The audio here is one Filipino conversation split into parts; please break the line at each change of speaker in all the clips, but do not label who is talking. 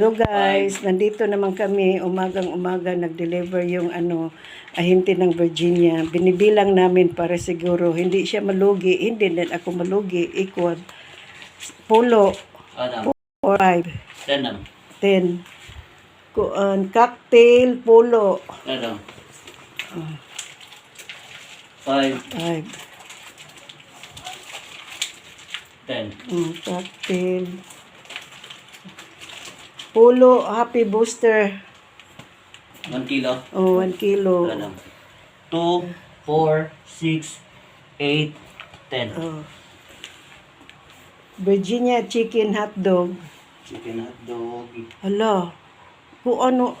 Hello guys, nandito naman kami umagang umaga nag-deliver yung ano ahinti ng Virginia. Binibilang namin para siguro hindi siya malugi, hindi din ako malugi, equal. Pulo,
Adam.
5,
Adam.
10. Kuan, cocktail, pulo,
Adam. Five,
5.
ten.
Mm, cocktail. Pulo, happy booster.
One kilo.
Oh, 1 kilo.
Adam. Two, four, six, eight, ten.
Oh. Virginia chicken hot dog.
Chicken hot dog.
Hala. Kung ano,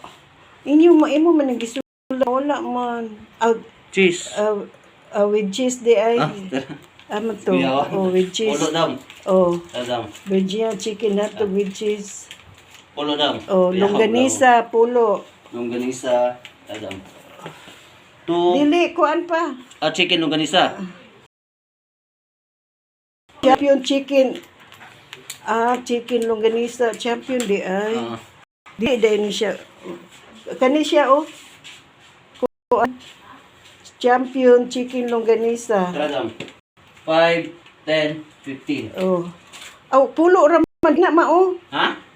inyo mo, imo man nagisula. Wala man. Ah,
Cheese.
ah, ah, with cheese di ay.
Ah,
Ano to?
Kuya,
Oh, with cheese.
Pulo dam.
Oh,
Adam.
Virginia chicken hot dog with cheese.
Pulo dam.
Oh, longganisa, pulo.
Longganisa. Adam. Two.
Dili, kuan pa.
Ah, chicken longganisa.
Champion chicken. Ah, chicken longganisa. Champion di ay.
Ah,
Di, di ni siya. Kani siya, oh. Kuan. Champion chicken longganisa.
Adam. Five, ten, fifteen.
Oh. Aw, pulo raman na mao.
Ha?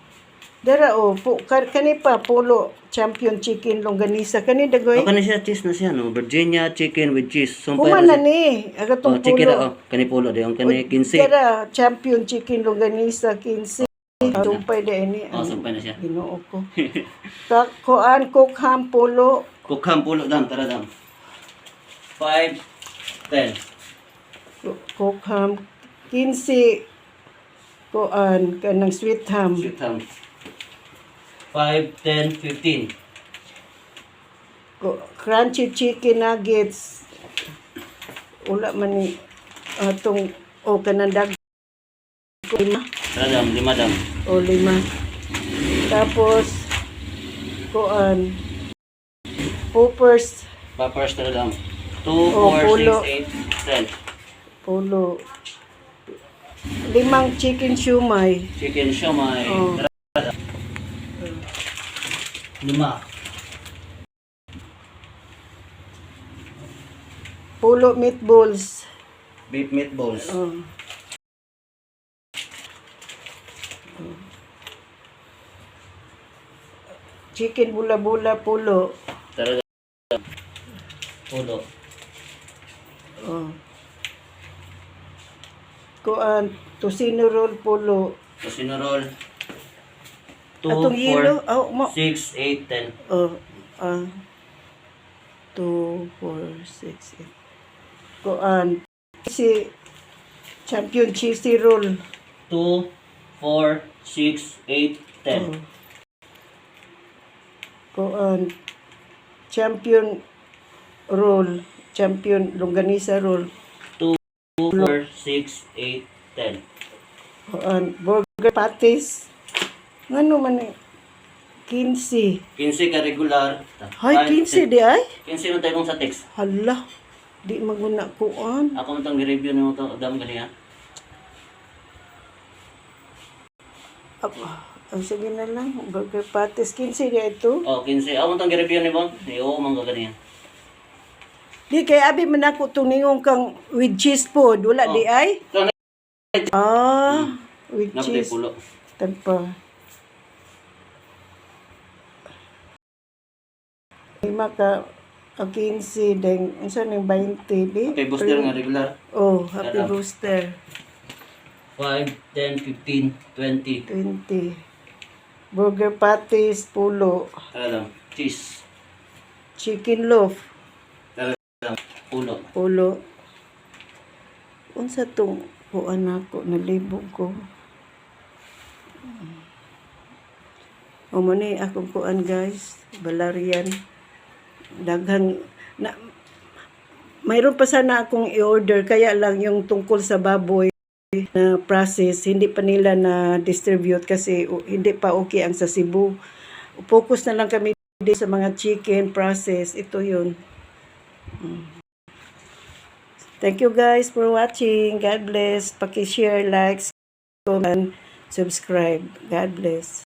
Dara oh, pu, ka- kani pa pulo champion chicken longganisa kani dagoy.
Oh, kani siya cheese na siya, no? Virginia chicken with cheese. Sumpay
Kuma na
na
ni, aga
Oh,
tong
chicken na, oh. Kani pulo di yung kani 15.
Dara champion chicken longganisa 15. Sumpay da ini.
Oh, sumpay na siya.
Ginoo ko. Kuan cook ham pulo.
Kukham pulo dam, tara dam. Five, ten.
Cook ham 15 kuan kanang sweet ham.
Sweet ham. Five, ten, fifteen.
Ko- crunchy chicken nuggets. Wala man ni atong o kanang dag lima
Tara dam, lima dam.
o lima. Tapos kuan poppers
Poppers, tara dam. Two,
Oh,
four,
pulo.
six, eight, ten.
pulo limang chicken shumai
Chicken siomay.
Oh.
Lima.
pulo meatballs
Beef meatballs.
oh. chicken bula-bula pulo
Tara dam. Pulo.
oh. kuan tosino roll pulo
Casino roll. Two,
atong yelo
four,
oh, mo
six, eight, ten.
Oh, ah. two, four, six, eight. Kuan. Si champion cheesy roll.
Two, four, six, eight, ten.
Oh. Kuan. Champion roll. Champion longganisa roll.
Two, four, six, eight, ten.
Kuan. Burger patties. Ngano man ni? 15.
15 ka regular.
Hay, 15 di ay?
15 mo tayo mong sa text.
Hala. Di maguna kuan.
Ako mo itong review mo ito. Dam ganiya.
Apa? Ang sige na lang. Burger patties. 15 di ito.
Oh, 15. Ako mo itong review ni Bon. Di, oo, mangga ganiya.
Di kay abi man ako tuningong kang with cheese food. Wala di ay?
Ito na.
Ah, with cheese.
pulo.
Tagpa. Lima ka ang 15 deng unsa ning 20 di?
Okay, booster nga regular.
Oh, happy
Tara.
booster
5, 10, 15, 20.
20. Burger patties pulo,
Tara lang. Cheese.
chicken loaf
Tara lang. Pulo.
pulo. Unsa tong kuan ako nalibog ko. O mo ni akong kuan guys, Valerian. Daghang na mayroon pa sana akong i-order kaya lang yung tungkol sa baboy na process hindi pa nila na distribute kasi hindi pa okay ang sa Cebu. Focus na lang kami dito sa mga chicken process. Ito yun. Thank you guys for watching. God bless. Paki-share, like, comment, subscribe. God bless.